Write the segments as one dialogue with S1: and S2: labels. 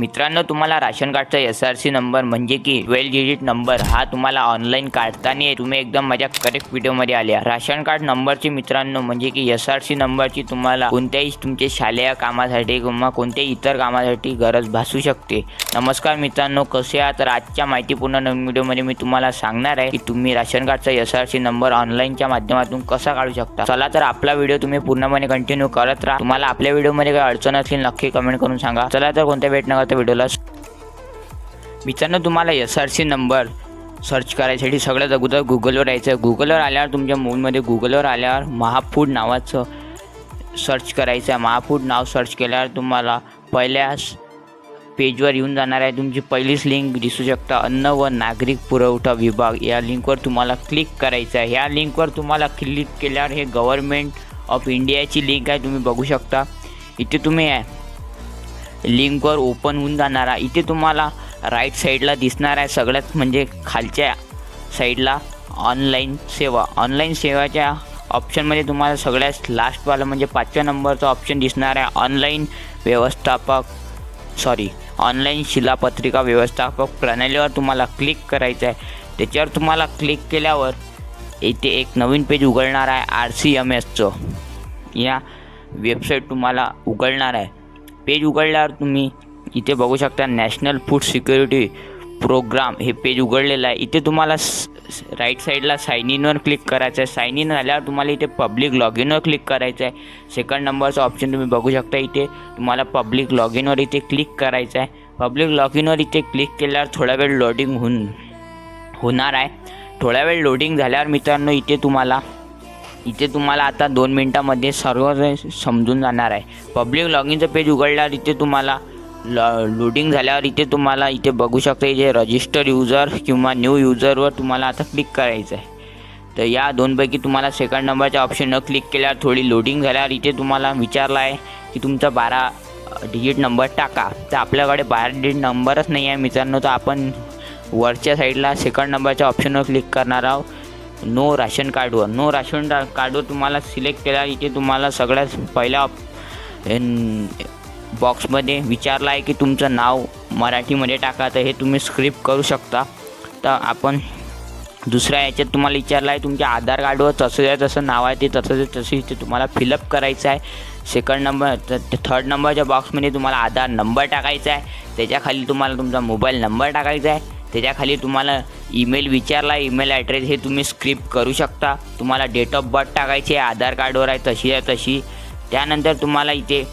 S1: मित्रांनो तुम्हाला राशन कार्डचा एस आर सी नंबर म्हणजे की ट्वेल्व डिजिट नंबर हा तुम्हाला ऑनलाईन काढताना तुम्ही एकदम माझ्या करेक्ट व्हिडिओमध्ये आल्या राशन कार्ड नंबरची मित्रांनो म्हणजे की एस आर सी नंबरची तुम्हाला कोणत्याही तुमच्या शालेय कामासाठी किंवा कोणत्याही इतर कामासाठी गरज भासू शकते. नमस्कार मित्रांनो कसे आहात? तर आजच्या माहितीपूर्ण नवीन व्हिडिओमध्ये मी तुम्हाला सांगणार आहे की तुम्ही राशन कार्डचा एस आर सी नंबर ऑनलाईनच्या माध्यमातून कसा काढू शकता. चला तर आपला व्हिडिओ तुम्ही पूर्णपणे कंटिन्यू करत राहा. तुम्हाला आपल्या व्हिडिओमध्ये काही अडचण असली नक्की कमेंट करून सांगा. चला तर कोणत्या भेट नका आता व्हिडिओला मित्रांनो तुम्हाला S R C number search करायसाठी सगळ्यात अगोदर गुगलवर यायचं गुगलवर आल्यावर तुमच्या मोबाईलमध्ये गुगलवर आल्यावर महाफूड नावाचं सर्च करायचं आहे. महाफूड नाव सर्च केल्यावर तुम्हाला पहिल्याच पेजवर येऊन जाणार आहे. तुमची पहिलीच लिंक दिसू शकता. अन्न व नागरिक पुरवठा विभाग. या लिंकवर तुम्हाला क्लिक करायचं आहे. ह्या लिंकवर तुम्हाला क्लिक केल्यावर हे गव्हर्मेंट ऑफ इंडियाची लिंक आहे. तुम्ही बघू शकता. इथे तुम्ही आहे लिंकवर ओपन होऊन जाणार. आहे इथे तुम्हाला राईट साईडला दिसणार आहे सगळ्यात म्हणजे खालच्या साईडला ऑनलाईन सेवा. ऑनलाईन सेवाच्या ऑप्शनमध्ये तुम्हाला सगळ्यात लास्टवाला म्हणजे पाचव्या नंबरचा ऑप्शन दिसणार आहे. ऑनलाईन व्यवस्थापक सॉरी ऑनलाईन शिलापत्रिका व्यवस्थापक प्रणालीवर तुम्हाला क्लिक करायचं आहे. त्याच्यावर तुम्हाला क्लिक केल्यावर इथे एक नवीन पेज उघडणार आहे आर सी एम एसचं या वेबसाईट तुम्हाला उघडणार आहे. पेज उघडल्यावर तुम्ही इथे बघू शकता नॅशनल फूड सिक्युरिटी प्रोग्राम हे पेज उघडलेलं आहे. इथे तुम्हाला राईट साईडला साईन इनवर क्लिक करायचं आहे. साईन इन झाल्यावर तुम्हाला इथे पब्लिक लॉग इनवर क्लिक करायचं आहे. सेकंड नंबरचं ऑप्शन तुम्ही बघू शकता इथे. तुम्हाला पब्लिक लॉग इनवर इथे क्लिक करायचं आहे. पब्लिक लॉग इनवर इथे क्लिक केल्यावर थोडा वेळ लोडिंग होऊन होणार आहे. थोडा वेळ लोडिंग झाल्यावर मित्रांनो इथे तुम्हाला इथे तुम्हाला आता दोन मिनटामध्ये सर्व समजून जाणार आहे. पब्लिक लॉग इनचं पेज उघडल्यावर इथे तुम्हाला लॉ लोडिंग झाल्यावर इथे तुम्हाला इथे बघू शकता इथे रजिस्टर युजर किंवा न्यू युजरवर तुम्हाला आता क्लिक करायचं आहे. तर या दोनपैकी तुम्हाला सेकंड नंबरच्या ऑप्शनवर क्लिक केल्यावर थोडी लोडिंग झाल्यावर इथे तुम्हाला विचारलं आहे की तुमचा बारा डिजिट नंबर टाका. तर आपल्याकडे बारा डिजिट नंबरच नाही आहे मित्रांनो तर आपण वरच्या साईडला सेकंड नंबरच्या ऑप्शनवर क्लिक करणार आहोत. नो राशन कार्डवर नो राशन कार्डवर तुम्हाला सिलेक्ट केला इथे तुम्हाला सगळ्यात पहिल्या बॉक्समध्ये विचारलं आहे की तुमचं नाव मराठीमध्ये टाका तर हे तुम्ही स्क्रिप्ट करू शकता. तर आपण दुसऱ्या याच्यात तुम्हाला विचारलं आहे तुमच्या आधार कार्डवर तसं आहे तसं नाव आहे ते तसं तसं इथे तुम्हाला फिलअप करायचं आहे. सेकंड नंबर थर्ड नंबरच्या बॉक्समध्ये तुम्हाला आधार नंबर टाकायचा आहे. त्याच्याखाली तुम्हाला तुमचा मोबाईल नंबर टाकायचा आहे. त्याच्याखाली तुम्हाला ईमेल विचारला ईमेल ॲड्रेस हे तुम्ही स्क्रिप्ट करू शकता. तुम्हाला डेट ऑफ बर्थ टाकायची आहे आधार कार्डवर आहे तशी आहे तशी. त्यानंतर तुम्हाला इथे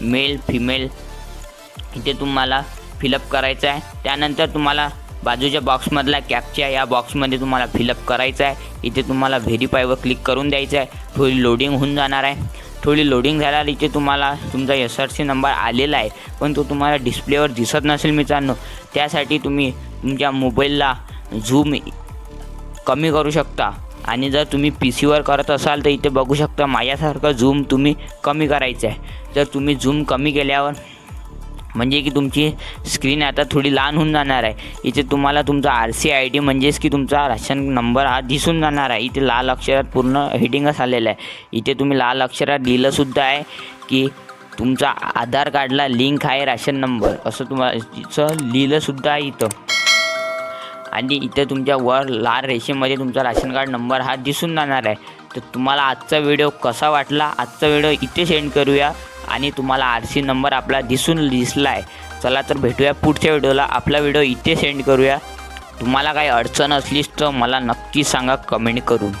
S1: मेल फिमेल इथे तुम्हाला फिलअप करायचं आहे. त्यानंतर तुम्हाला बाजूच्या बॉक्समधला कॅपच्या या बॉक्समध्ये तुम्हाला फिलअप करायचं आहे. इथे तुम्हाला व्हेरीफायवर क्लिक करून द्यायचं आहे. थोडी लोडिंग होऊन जाणार आहे. थोडी लोडिंग झाल्यावर इथे तुम्हाला तुमचा एस आर सी नंबर आलेला आहे. पण तो तुम्हाला डिस्प्लेवर दिसत नसेल मित्रांनो. त्यासाठी तुम्ही तुमच्या मोबाईलला झूम कमी करू शकता. आणि जर तुम्ही पी सीवर करत असाल तर इथे बघू शकता माझ्यासारखं झूम तुम्ही कमी करायचं आहे जर तुम्ही झूम कमी केल्यावर म्हणजे की तुमची स्क्रीन आता थोडी लहान होऊन जाणार आहे. इथे तुम्हाला तुमचा आर सी आय डी म्हणजेच की तुमचा राशन नंबर हा दिसून जाणार आहे. इथे लाल अक्षरात पूर्ण हेडिंगच आलेलं आहे. इथे तुम्ही लाल अक्षरात लिहिलंसुद्धा आहे की तुमचा आधार कार्डला लिंक आहे राशन नंबर. असं तुम्हाला लिहिलंसुद्धा आहे इथं. आणि इथे तुमच्या वर लाल रेषेमध्ये तुमचा राशन कार्ड नंबर हा दिसून जाणार आहे. तर तुम्हाला आजचा व्हिडिओ कसा वाटला? आजचा व्हिडिओ इथे सेंड करूया आणि तुम्हाला आर सी नंबर आपला दिसून दिसला आहे चला तर भेटूया पुढच्या व्हिडिओला. आपला व्हिडिओ इथे सेंड करूया. तुम्हाला काही अडचण असलीच तर मला नक्की सांगा कमेंट करून.